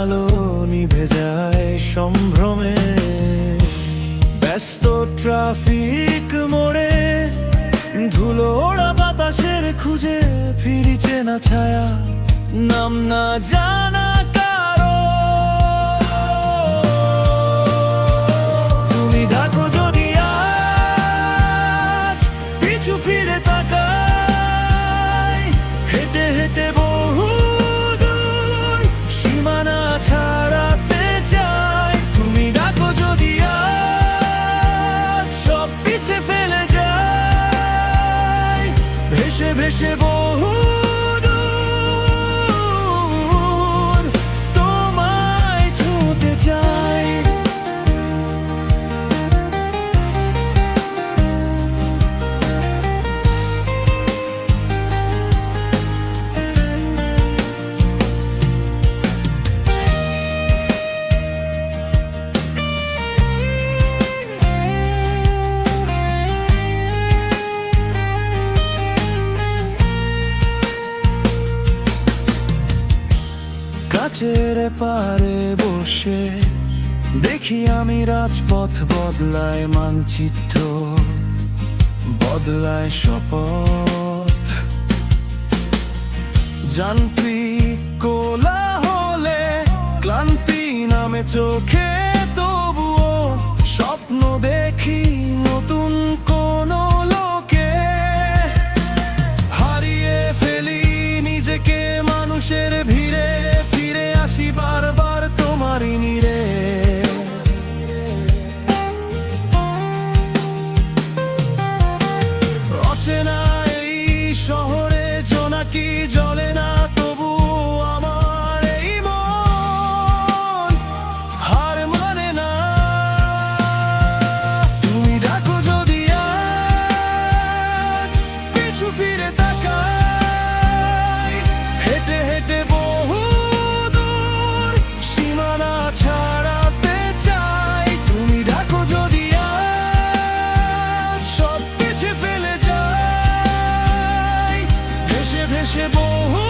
আলো নিভে যায় সম্ভ্রমে। ব্যস্ত ট্রাফিক মোড়ে ধুলো ওড়া বাতাসের খুঁজে ফিরিছে না ছায়া। নাম না জানা ভেসে ভেসে বহু কাছের পারে বসে দেখি আমি রাজপথ বদলায় মানচিত্র, বদলায় শপথ। যান্ত্রিক কোলা হলে ক্লান্তি নামে চোখে তবুও স্বপ্ন দেখি নতুন কোন লোকে। হারিয়ে ফেলি নিজেকে মানুষের ভিড়ে। ফিরে আসি বারবার তোমারই নিরে Oh.